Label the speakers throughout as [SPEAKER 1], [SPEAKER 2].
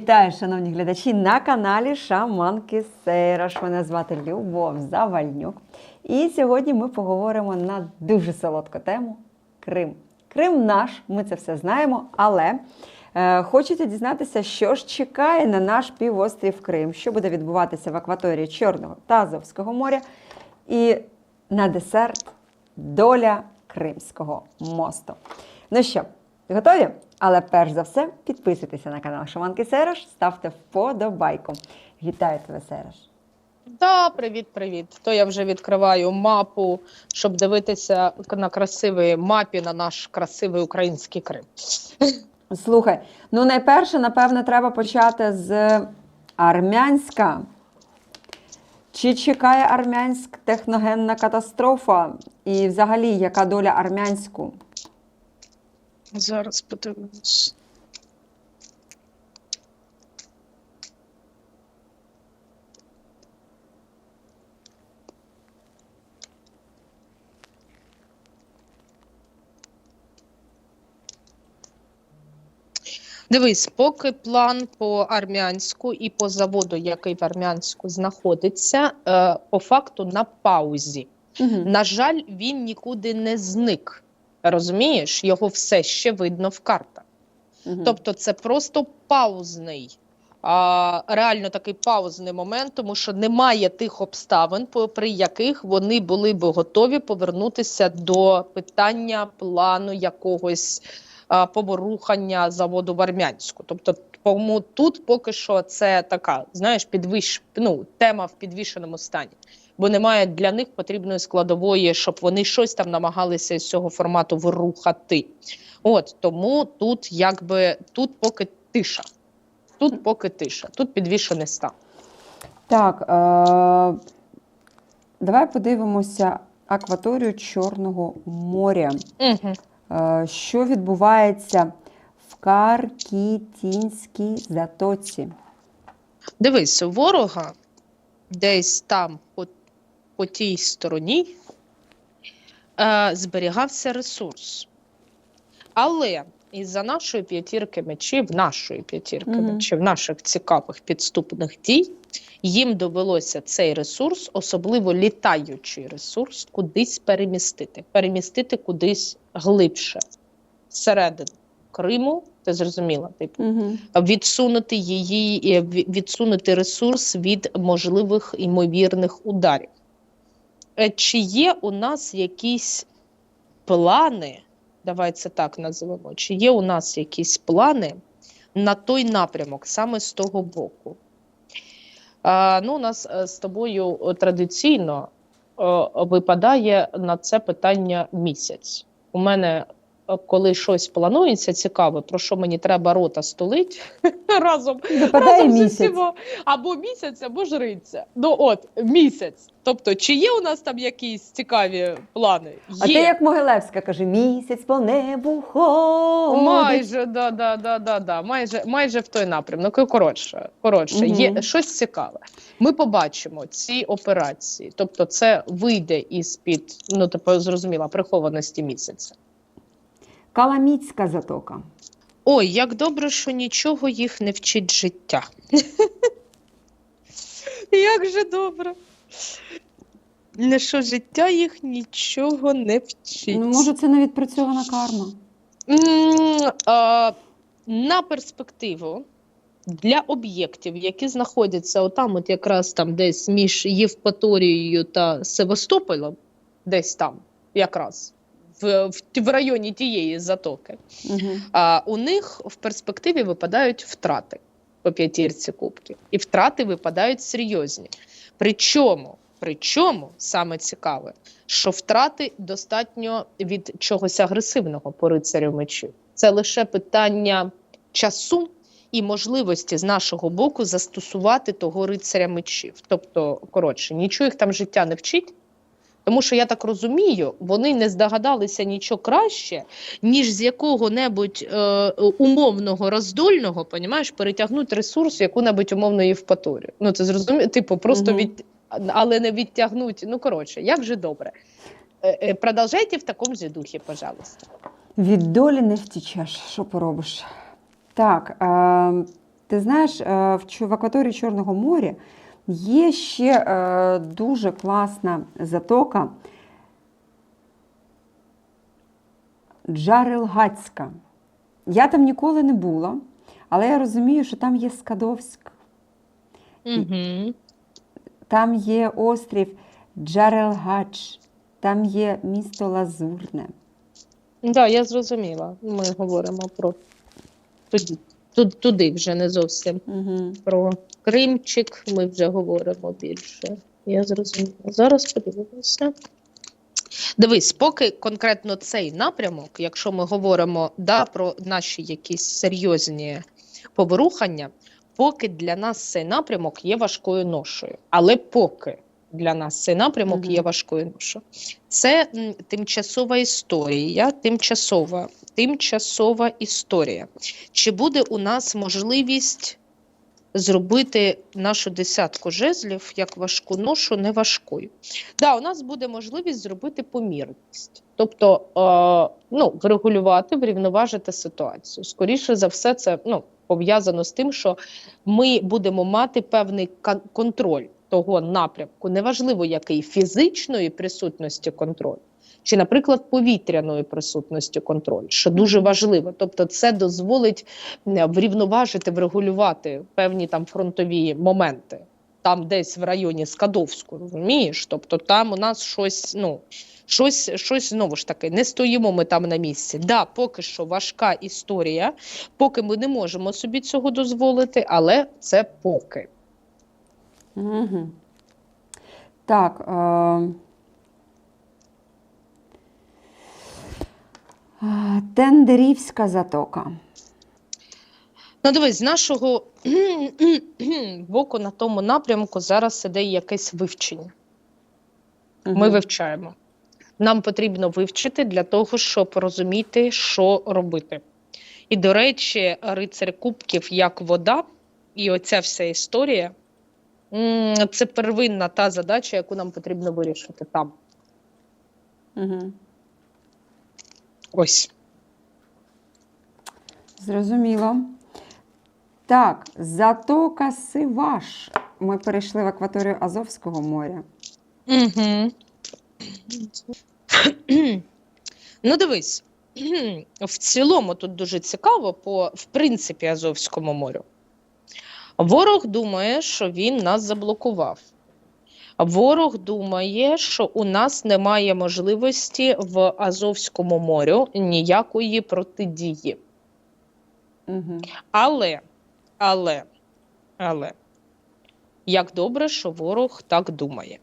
[SPEAKER 1] Вітаю, шановні глядачі, на каналі Шаманки Сейраш. Мене звати Любов Завальнюк. І сьогодні ми поговоримо на дуже солодку тему Крим. Крим наш, ми це все знаємо, але е, хочете дізнатися, що ж чекає на наш півострів Крим, що буде відбуватися в акваторії Чорного та Азовського моря. І на десерт доля Кримського мосту. Ну що, готові? Але перш за все, підписуйтеся на канал Шаманки Сереш, ставте вподобайку. Вітаю тебе, Сереш.
[SPEAKER 2] Да, привіт, привіт. То я вже відкриваю мапу, щоб дивитися на красивій мапі на наш красивий український Крим.
[SPEAKER 1] Слухай, ну найперше, напевно, треба почати з Армянська. Чи чекає Армянськ техногенна катастрофа? І взагалі, яка доля Армянську?
[SPEAKER 2] Зараз подивимось. Дивись, поки план по армянську і по заводу, який в армянську знаходиться, е, по факту на паузі.
[SPEAKER 1] Угу.
[SPEAKER 2] На жаль, він нікуди не зник. Розумієш, його все ще видно в картах. Тобто, це просто паузний, а, реально такий паузний момент, тому що немає тих обставин, при яких вони були би готові повернутися до питання плану якогось а, поворухання заводу в Армянську. Тобто, тому тут поки що це така, знаєш, підвищ, ну, тема в підвішеному стані. Бо немає для них потрібної складової, щоб вони щось там намагалися з цього формату вирухати. От тому тут якби тут поки тиша. Тут поки тиша, тут підвішений стан.
[SPEAKER 1] Так, е- давай подивимося акваторію Чорного моря.
[SPEAKER 2] Угу.
[SPEAKER 1] Е, Що відбувається в Каркітінській затоці?
[SPEAKER 2] Дивись, ворога десь там, по, по тій стороні, е, зберігався ресурс. Але із-за нашої п'ятірки мечів, нашої п'ятірки
[SPEAKER 1] Мгм.
[SPEAKER 2] мечів, наших цікавих підступних дій, їм довелося цей ресурс, особливо літаючий ресурс, кудись перемістити. Перемістити кудись глибше, всередину Криму, ти зрозуміла, типу
[SPEAKER 1] Угу.
[SPEAKER 2] відсунути її, е, відсунути ресурс від можливих імовірних ударів. Е, Чи є у нас якісь плани, давай це так називемо, чи є у нас якісь плани на той напрямок, саме з того боку? А, ну, у нас е, з тобою е, традиційно випадає на це питання місяць. У мене коли щось планується цікаве, про що мені треба рота столить разом, разом зі
[SPEAKER 1] місяць.
[SPEAKER 2] всіма. або місяць, або жриця. Ну от місяць. Тобто, чи є у нас там якісь цікаві плани?
[SPEAKER 1] А
[SPEAKER 2] Є.
[SPEAKER 1] ти як Могилевська каже, місяць по небу ходить.
[SPEAKER 2] Майже, да, да, да, да, да. Майже, майже в той напрямок. Ну, коротше, коротше,
[SPEAKER 1] Мгм.
[SPEAKER 2] є щось цікаве. Ми побачимо ці операції. Тобто, це вийде із під, ну типу, зрозуміла, прихованості місяця.
[SPEAKER 1] Каламіцька затока.
[SPEAKER 2] Ой, як добре, що нічого їх не вчить життя. Як же добре. Не що життя їх нічого не вчить.
[SPEAKER 1] Ну, може, це не відпрацьована карма.
[SPEAKER 2] М, а, на перспективу для об'єктів, які знаходяться отам, от якраз там десь між Євпаторією та Севастополем, десь там, якраз в, в, в районі тієї затоки,
[SPEAKER 1] Угу.
[SPEAKER 2] а, у них в перспективі випадають втрати по п'ятірці кубків. І втрати випадають серйозні. Причому, причому саме цікаве, що втрати достатньо від чогось агресивного по рицарю мечів. Це лише питання часу і можливості з нашого боку застосувати того рицаря мечів. Тобто, коротше, нічого їх там життя не вчить. Тому що я так розумію, вони не здогадалися нічого краще, ніж з якого-небудь е, умовного роздольного, понімаєш, перетягнути ресурс яку-небудь умовну Євпаторію. Ну це зрозуміло, типу, просто від, але не відтягнути. Ну коротше, як же добре. Е, е, Продовжайте в такому же духі, пожалуйста.
[SPEAKER 1] Від долі не втічеш, що поробиш. Так, е, Ти знаєш, е, в, в акваторії Чорного моря є ще е, дуже класна затока Джарелгацька. Я там ніколи не була, але я розумію, що там є Скадовськ,
[SPEAKER 2] Угу.
[SPEAKER 1] там є острів Джарелгач, там є місто Лазурне.
[SPEAKER 2] Так, да, я зрозуміла. Ми говоримо про туди, туди, туди вже не зовсім
[SPEAKER 1] Угу.
[SPEAKER 2] про Кримчик. Ми вже говоримо більше. Я зрозуміла. Зараз подивимося. Дивись, поки конкретно цей напрямок, якщо ми говоримо да, про наші якісь серйозні поворухання, поки для нас цей напрямок є важкою ношою. Але поки для нас цей напрямок
[SPEAKER 1] Мгм.
[SPEAKER 2] є важкою ношою. Це тимчасова історія, тимчасова, тимчасова історія. Чи буде у нас можливість зробити нашу десятку жезлів як важку ношу не важкою? Да, у нас буде можливість зробити помірність, тобто е, ну, врегулювати, врівноважити ситуацію. Скоріше за все, це ну, пов'язано з тим, що ми будемо мати певний контроль того напрямку, неважливо який фізичної присутності контроль. Чи, наприклад, повітряної присутності контроль, що дуже важливо. Тобто, це дозволить врівноважити, врегулювати певні там фронтові моменти, там десь в районі Скадовську, розумієш? Тобто там у нас щось, ну, щось, щось знову ж таки, не стоїмо ми там на місці. Да, поки що важка історія, поки ми не можемо собі цього дозволити, але це поки.
[SPEAKER 1] Угу. Так. Е... Тендерівська затока.
[SPEAKER 2] Ну, дивись, з нашого боку на тому напрямку зараз іде якесь вивчення. Ми вивчаємо. Нам потрібно вивчити для того, щоб розуміти, що робити. І, до речі, рицар кубків як вода, і оця вся історія це первинна та задача, яку нам потрібно вирішити там.
[SPEAKER 1] Мгм.
[SPEAKER 2] Ось.
[SPEAKER 1] Зрозуміло. Так, затока Сиваш. Ми перейшли в акваторію Азовського моря.
[SPEAKER 2] Угу. ну, дивись, в цілому тут дуже цікаво по, в принципі, Азовському морю. Ворог думає, що він нас заблокував. Ворог думає, що у нас немає можливості в Азовському морю ніякої протидії.
[SPEAKER 1] Угу.
[SPEAKER 2] Але, але, але, як добре, що ворог так думає.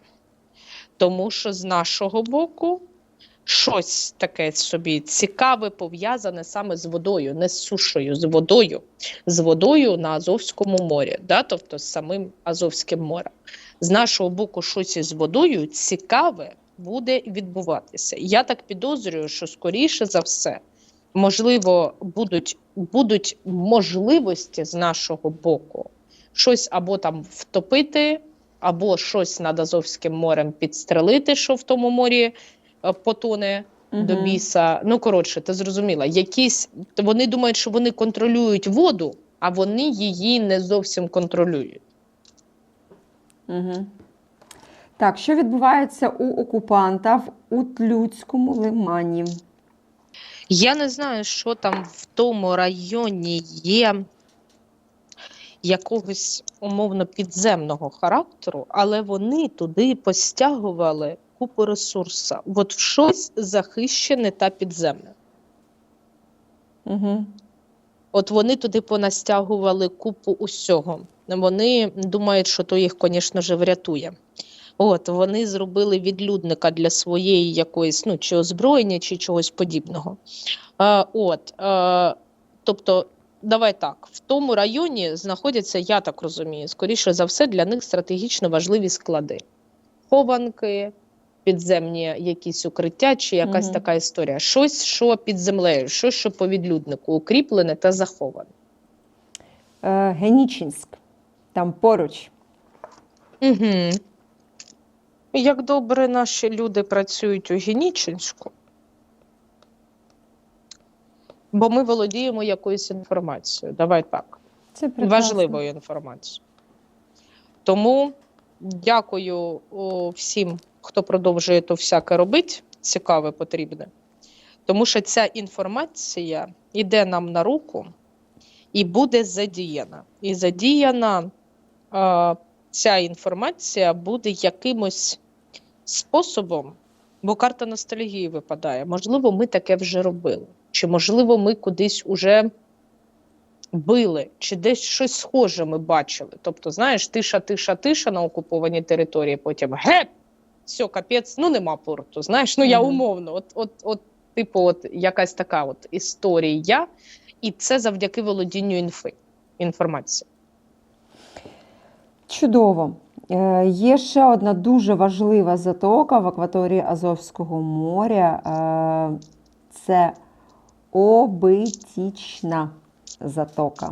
[SPEAKER 2] Тому що з нашого боку щось таке собі цікаве пов'язане саме з водою, не з сушею, з водою, з водою на Азовському морі, да? тобто з самим Азовським морем. З нашого боку, щось із водою цікаве буде відбуватися. Я так підозрюю, що скоріше за все, можливо, будуть, будуть можливості з нашого боку щось або там втопити, або щось над Азовським морем підстрелити, що в тому морі е, потоне до біса. Ну, коротше, ти зрозуміла, якісь вони думають, що вони контролюють воду, а вони її не зовсім контролюють.
[SPEAKER 1] Угу. Так, що відбувається у окупанта в Утлюцькому лимані?
[SPEAKER 2] Я не знаю, що там в тому районі є якогось умовно підземного характеру, але вони туди постягували купу ресурсу. От в щось захищене та підземне.
[SPEAKER 1] Угу.
[SPEAKER 2] От вони туди понастягували купу усього. Вони думають, що то їх, звісно ж, врятує. От вони зробили відлюдника для своєї якоїсь ну, чи озброєння, чи чогось подібного. Е, от, е, тобто, давай так, в тому районі знаходяться, я так розумію, скоріше за все, для них стратегічно важливі склади. Хованки, підземні якісь укриття, чи якась
[SPEAKER 1] Мгм.
[SPEAKER 2] така історія. Щось, що під землею, щось, що по відлюднику укріплене та заховане.
[SPEAKER 1] Е, Генічинськ. Там поруч.
[SPEAKER 2] Угу. Як добре наші люди працюють у Генічинську, бо ми володіємо якоюсь інформацією. Давай так.
[SPEAKER 1] Це прекрасно.
[SPEAKER 2] важливою інформацією. Тому дякую всім, хто продовжує то всяке робити, цікаве, потрібне. Тому що ця інформація йде нам на руку і буде задіяна. І задіяна е, ця інформація буде якимось способом, бо карта ностальгії випадає. Можливо, ми таке вже робили. Чи можливо, ми кудись уже били, чи десь щось схоже ми бачили. Тобто, знаєш, тиша, тиша, тиша на окупованій території, потім геп, все, капець, ну нема порту. Знаєш, ну я умовно, от, от, от, типу, от якась така от історія, і це завдяки володінню інфи, інформації.
[SPEAKER 1] Чудово. Е, Є ще одна дуже важлива затока в акваторії Азовського моря. Е, Це обитічна затока.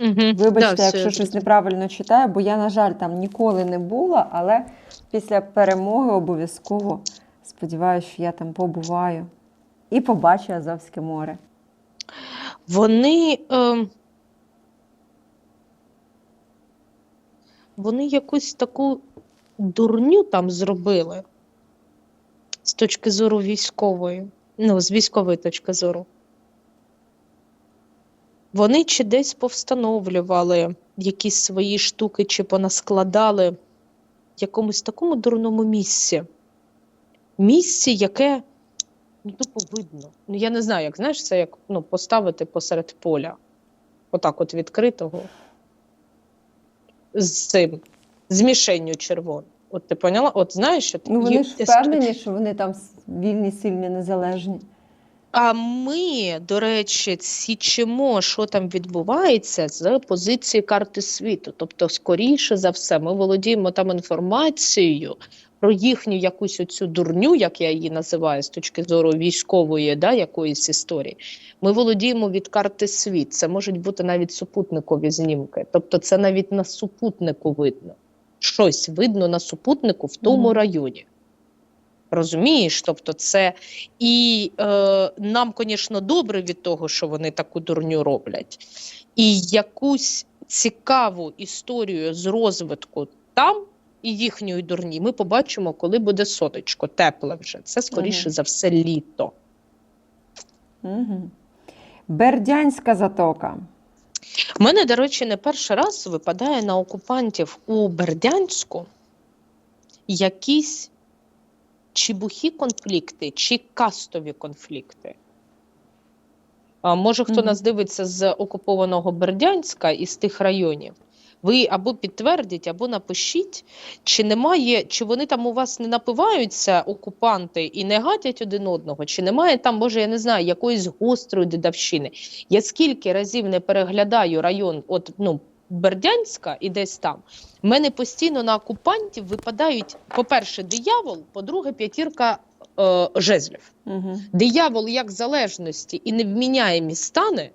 [SPEAKER 2] Угу.
[SPEAKER 1] Вибачте, якщо щось неправильно читаю, бо я, на жаль, там ніколи не була, але після перемоги обов'язково сподіваюся, що я там побуваю і побачу Азовське море.
[SPEAKER 2] Вони, е, вони якусь таку дурню там зробили з точки зору військової, ну, з військової точки зору. Вони чи десь повстановлювали якісь свої штуки, чи понаскладали в якомусь такому дурному місці. Місці, яке ну, тупо видно. Ну, я не знаю, як знаєш, це як ну, поставити посеред поля. Отак от відкритого. З цим, з мішенню червоною. От ти поняла? От знаєш, от
[SPEAKER 1] Ну, вони
[SPEAKER 2] є-
[SPEAKER 1] ж впевнені, що вони там вільні, сильні, незалежні.
[SPEAKER 2] А ми, до речі, січимо, що там відбувається з позиції карти світу. Тобто, скоріше за все, ми володіємо там інформацією про їхню якусь оцю дурню, як я її називаю, з точки зору військової да, якоїсь історії. Ми володіємо від карти світ. Це можуть бути навіть супутникові знімки. Тобто, це навіть на супутнику видно. Щось видно на супутнику в тому
[SPEAKER 1] Мгм.
[SPEAKER 2] районі. Розумієш? Тобто, це і е, нам, звісно, добре від того, що вони таку дурню роблять. І якусь цікаву історію з розвитку там і їхньої дурні ми побачимо, коли буде сонечко, тепле вже. Це скоріше
[SPEAKER 1] Мгм.
[SPEAKER 2] за все літо.
[SPEAKER 1] Угу. Бердянська затока.
[SPEAKER 2] У мене, до речі, не перший раз випадає на окупантів у Бердянську якісь чи бухі конфлікти, чи кастові конфлікти. А, може, хто
[SPEAKER 1] Мгм.
[SPEAKER 2] нас дивиться з окупованого Бердянська із тих районів. Ви або підтвердіть, або напишіть, чи немає, чи вони там у вас не напиваються, окупанти, і не гатять один одного, чи немає там, може, я не знаю, якоїсь гострої дедавщини. Я скільки разів не переглядаю район от, ну, Бердянська і десь там. В мене постійно на окупантів випадають, по-перше, диявол, по-друге, п'ятірка е, жезлів.
[SPEAKER 1] Угу.
[SPEAKER 2] Диявол як залежності і невміняємі стани,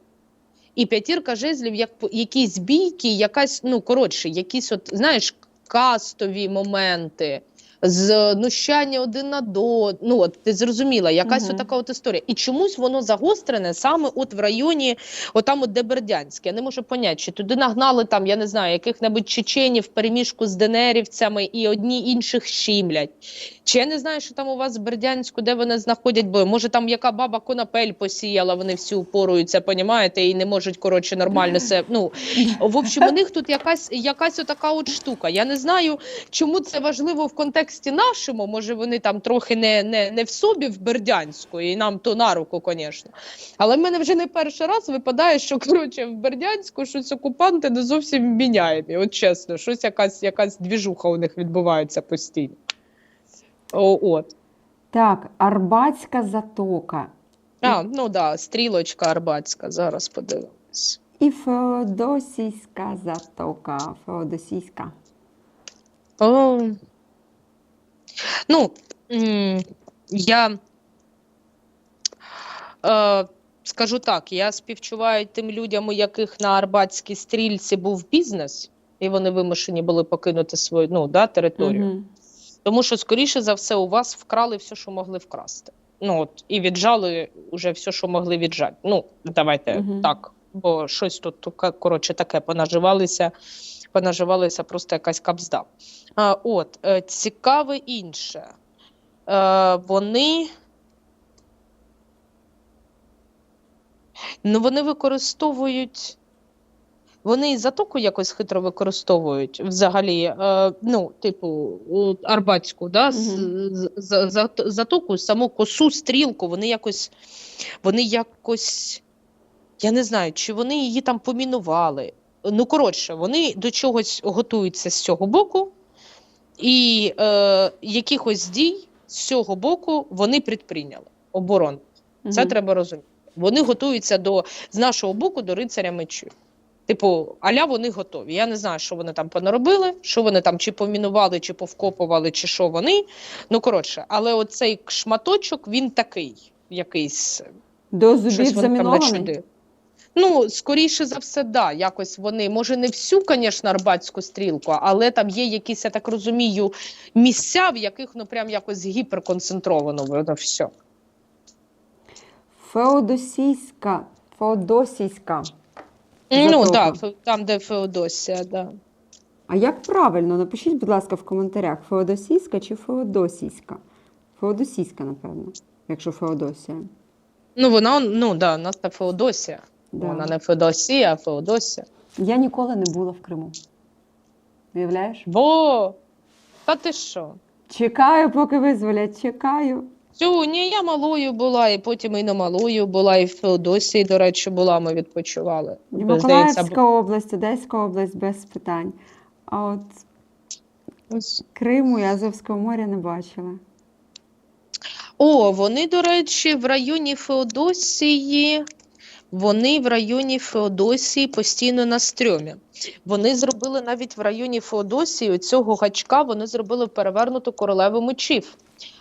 [SPEAKER 2] і п'ятірка жезлів як якісь бійки, якась, ну коротше, якісь, от, знаєш, кастові моменти, знущання один на до. Ну, от ти зрозуміла, якась от така от історія. І чомусь воно загострене саме от в районі, отам от де Бердянськ. Я не можу поняти, чи туди нагнали там, я не знаю, яких-небудь чеченів переміжку з денерівцями і одні інших щімлять. Чи я не знаю, що там у вас в Бердянську, де вони знаходять бої. Може, там яка баба конопель посіяла, вони всі упоруються, понімаєте, і не можуть коротше нормально це. Ну в общем, у них тут якась якась отака от штука. Я не знаю, чому це важливо в контексті нашому. Може, вони там трохи не, не, не в собі в Бердянську, і нам то на руку, звісно. Але в мене вже не перший раз випадає, що коротше в Бердянську щось окупанти не зовсім міняємі. От чесно, щось якась якась двіжуха у них відбувається постійно. О, от.
[SPEAKER 1] Так, Арбатська затока.
[SPEAKER 2] А, ну да, стрілочка Арбатська. Зараз подивимось.
[SPEAKER 1] І Феодосійська затока. Феодосійська.
[SPEAKER 2] О. Ну, я е, скажу так: я співчуваю тим людям, у яких на Арбатській стрільці був бізнес, і вони вимушені були покинути свою ну, да, територію.
[SPEAKER 1] Мгм.
[SPEAKER 2] Тому що, скоріше за все, у вас вкрали все, що могли вкрасти. Ну от і віджали уже все, що могли віджати. Ну, давайте
[SPEAKER 1] Мгм.
[SPEAKER 2] так бо щось тут коротше таке понаживалися, понаживалися просто якась кабзда. А, от, е, цікаве інше. Е, вони. Ну, вони використовують. Вони і затоку якось хитро використовують взагалі, е, ну, типу, Арбатську, да, з- з- з- за- затоку, саму косу, стрілку, вони якось, вони якось, я не знаю, чи вони її там помінували. Ну, коротше, вони до чогось готуються з цього боку, і е, якихось дій з цього боку вони предприйняли оборон. Це
[SPEAKER 1] Мгм.
[SPEAKER 2] треба розуміти. Вони готуються до з нашого боку до рицаря мечів. Типу, аля вони готові. Я не знаю, що вони там понаробили, що вони там чи помінували, чи повкопували, чи що вони. Ну коротше, але оцей шматочок він такий, якийсь
[SPEAKER 1] До зубів замінований?
[SPEAKER 2] Ну, скоріше за все, да. Якось вони, може, не всю, звісно, арбатську стрілку, але там є якісь, я так розумію, місця, в яких ну прям якось гіперконцентровано воно все.
[SPEAKER 1] Феодосійська. Феодосійська.
[SPEAKER 2] Ну так, да, там, де Феодосія, да.
[SPEAKER 1] А як правильно? Напишіть, будь ласка, в коментарях: Феодосійська чи Феодосійська? Феодосійська, напевно, якщо Феодосія.
[SPEAKER 2] Ну, вона, ну да, у нас та Феодосія.
[SPEAKER 1] Да.
[SPEAKER 2] Вона не Феодосія, а Феодосія.
[SPEAKER 1] Я ніколи не була в Криму. Уявляєш?
[SPEAKER 2] Бо, та ти що?
[SPEAKER 1] Чекаю, поки визволять, чекаю.
[SPEAKER 2] Цю, ні, я малою була, і потім і не малою була, і в Феодосії, до речі, була, ми відпочивали.
[SPEAKER 1] І Миколаївська область, Одеська область без питань. А от
[SPEAKER 2] ось.
[SPEAKER 1] Криму і Азовського моря не бачила.
[SPEAKER 2] О, вони, до речі, в районі Феодосії. Вони в районі Феодосії постійно на стрьомі. Вони зробили навіть в районі Феодосії цього гачка, вони зробили перевернуту королеву мечів.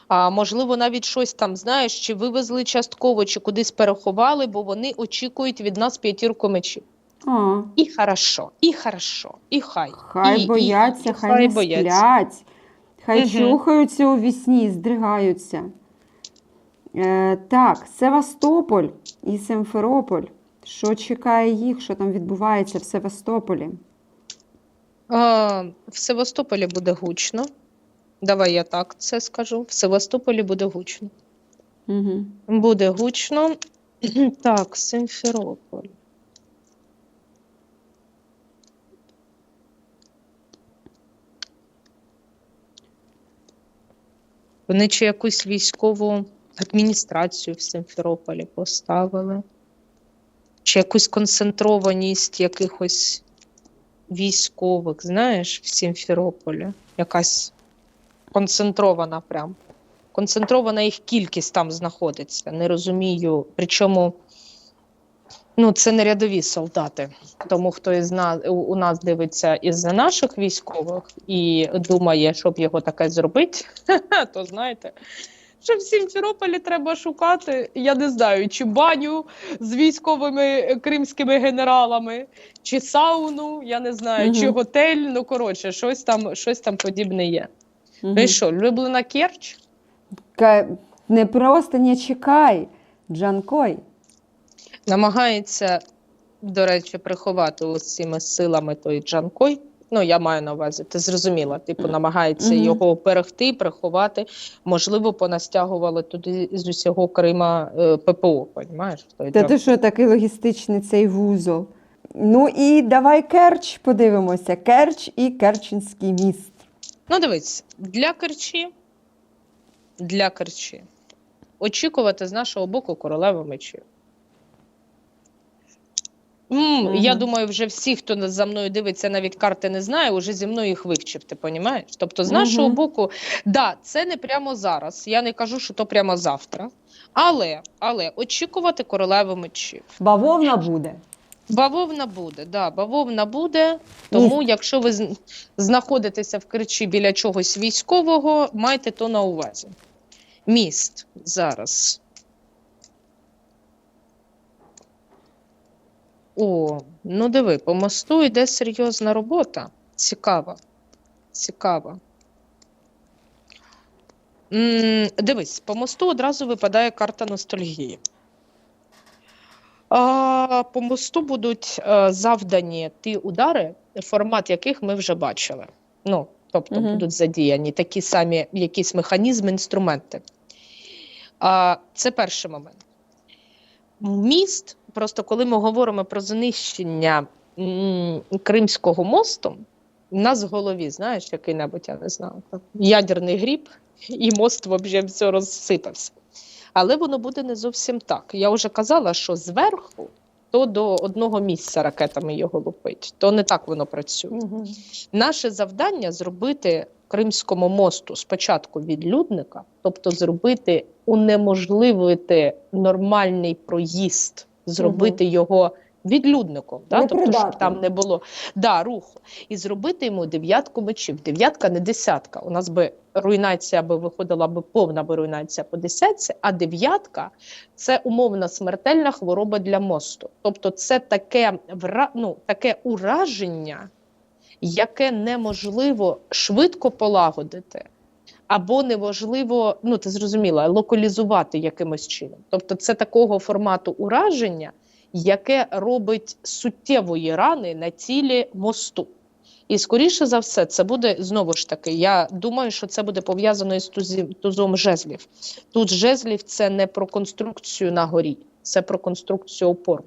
[SPEAKER 2] А можливо, навіть щось там, знаєш, чи вивезли частково, чи кудись переховали, бо вони очікують від нас п'ятірку мечів.
[SPEAKER 1] А,
[SPEAKER 2] І хорошо, і хорошо, і хай.
[SPEAKER 1] хай
[SPEAKER 2] і,
[SPEAKER 1] бояться,
[SPEAKER 2] і, і,
[SPEAKER 1] хай, не
[SPEAKER 2] бояться.
[SPEAKER 1] сплять, хай
[SPEAKER 2] Мгм.
[SPEAKER 1] чухаються у вісні, здригаються. Е, так, Севастополь і Симферополь. Що чекає їх, що там відбувається в Севастополі?
[SPEAKER 2] А, в Севастополі буде гучно. Давай я так це скажу. В Севастополі буде гучно.
[SPEAKER 1] Угу.
[SPEAKER 2] Буде гучно. Так, Симферополь. Вони чи якусь військову адміністрацію в Симферополі поставили, чи якусь концентрованість якихось військових, знаєш, в Сімферополі. Якась концентрована прям. Концентрована їх кількість там знаходиться. Не розумію. Причому ну, це не рядові солдати. Тому хто із нас у- нас дивиться із наших військових і думає, щоб його таке зробити, то знаєте. Що в Сімферополі треба шукати, я не знаю, чи баню з військовими кримськими генералами, чи сауну, я не знаю, чи готель. Ну коротше, щось там, щось там подібне є.
[SPEAKER 1] Угу.
[SPEAKER 2] Ну і що, улюблена Керч?
[SPEAKER 1] Не просто не чекай, Джанкой.
[SPEAKER 2] Намагається, до речі, приховати цими силами той Джанкой. Ну, я маю на увазі, ти зрозуміла. Типу, намагається
[SPEAKER 1] Мгм.
[SPEAKER 2] його берегти, приховати. Можливо, понастягували туди з усього Крима е, ППО, понімаєш?
[SPEAKER 1] Та ти що, такий логістичний цей вузол. Ну і давай Керч подивимося. Керч і Керченський міст.
[SPEAKER 2] Ну, дивись, для Керчі, для Керчі очікувати з нашого боку королеви мечів. М,
[SPEAKER 1] Мгм.
[SPEAKER 2] Я думаю, вже всі, хто за мною дивиться, навіть карти не знає, уже зі мною їх вивчив, ти понімаєш? Тобто, з нашого
[SPEAKER 1] Мгм.
[SPEAKER 2] боку, да, це не прямо зараз. Я не кажу, що то прямо завтра. Але, але очікувати королеви мечів.
[SPEAKER 1] Бавовна буде.
[SPEAKER 2] Бавовна буде, да, бавовна буде. Тому, якщо ви знаходитеся в Керчі біля чогось військового, майте то на увазі. Міст зараз. О, ну диви, по мосту йде серйозна робота. Цікава. Цікава. М, дивись, по мосту одразу випадає карта ностальгії. А, по мосту будуть е, завдані ті удари, формат яких ми вже бачили. Ну, тобто
[SPEAKER 1] Мгм.
[SPEAKER 2] будуть задіяні такі самі якісь механізми, інструменти. А, це перший момент. Міст, просто коли ми говоримо про знищення Кримського мосту, у нас в голові, знаєш, який-небудь, я не знаю, ядерний гріб, і мост взагалі все розсипався. Але воно буде не зовсім так. Я вже казала, що зверху то до одного місця ракетами його лупить. То не так воно працює. Наше завдання зробити Кримському мосту спочатку відлюдника, тобто зробити, унеможливити нормальний проїзд, зробити його відлюдником, да? тобто, щоб там не було да, руху, і зробити йому дев'ятку мечів. Дев'ятка не десятка. У нас би руйнація би виходила би повна би руйнація по десятці, а дев'ятка це умовна смертельна хвороба для мосту. Тобто, це таке ну, таке ураження, яке неможливо швидко полагодити. Або неможливо, ну ти зрозуміла, локалізувати якимось чином. Тобто, це такого формату ураження, яке робить суттєвої рани на тілі мосту. І скоріше за все, це буде знову ж таки. Я думаю, що це буде пов'язано із тузі- тузом жезлів. Тут жезлів це не про конструкцію на горі, це про конструкцію опор.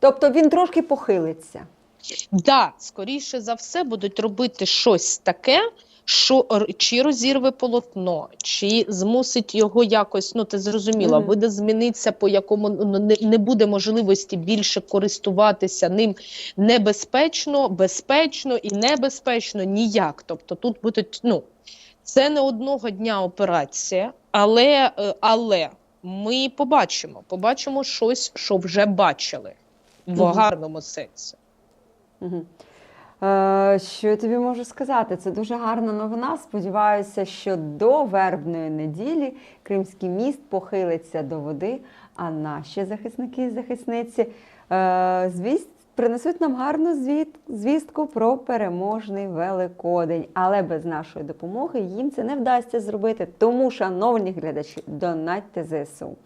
[SPEAKER 1] Тобто він трошки похилиться.
[SPEAKER 2] Да, скоріше за все будуть робити щось таке, що чи розірве полотно, чи змусить його якось, ну ти зрозуміла,
[SPEAKER 1] Мгм.
[SPEAKER 2] буде змінитися, по якому ну, не, не буде можливості більше користуватися ним небезпечно, безпечно і небезпечно ніяк. Тобто тут будуть, ну, це не одного дня операція, але, е, але ми побачимо, побачимо щось, що вже бачили в
[SPEAKER 1] Мгм.
[SPEAKER 2] гарному сенсі.
[SPEAKER 1] Угу. Е, що я тобі можу сказати? Це дуже гарна новина. Сподіваюся, що до вербної неділі Кримський міст похилиться до води, а наші захисники і захисниці е, звість, принесуть нам гарну звістку про переможний Великодень. Але без нашої допомоги їм це не вдасться зробити. Тому, шановні глядачі, донатьте ЗСУ.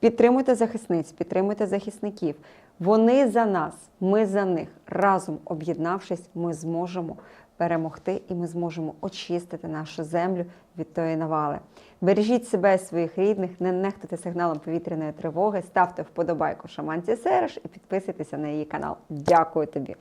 [SPEAKER 1] Підтримуйте захисниць, підтримуйте захисників. Вони за нас, ми за них. Разом об'єднавшись, ми зможемо перемогти і ми зможемо очистити нашу землю від тої навали. Бережіть себе і своїх рідних, не нехтуйте сигналом повітряної тривоги, ставте вподобайку шаманці Сереш і підписуйтеся на її канал. Дякую тобі!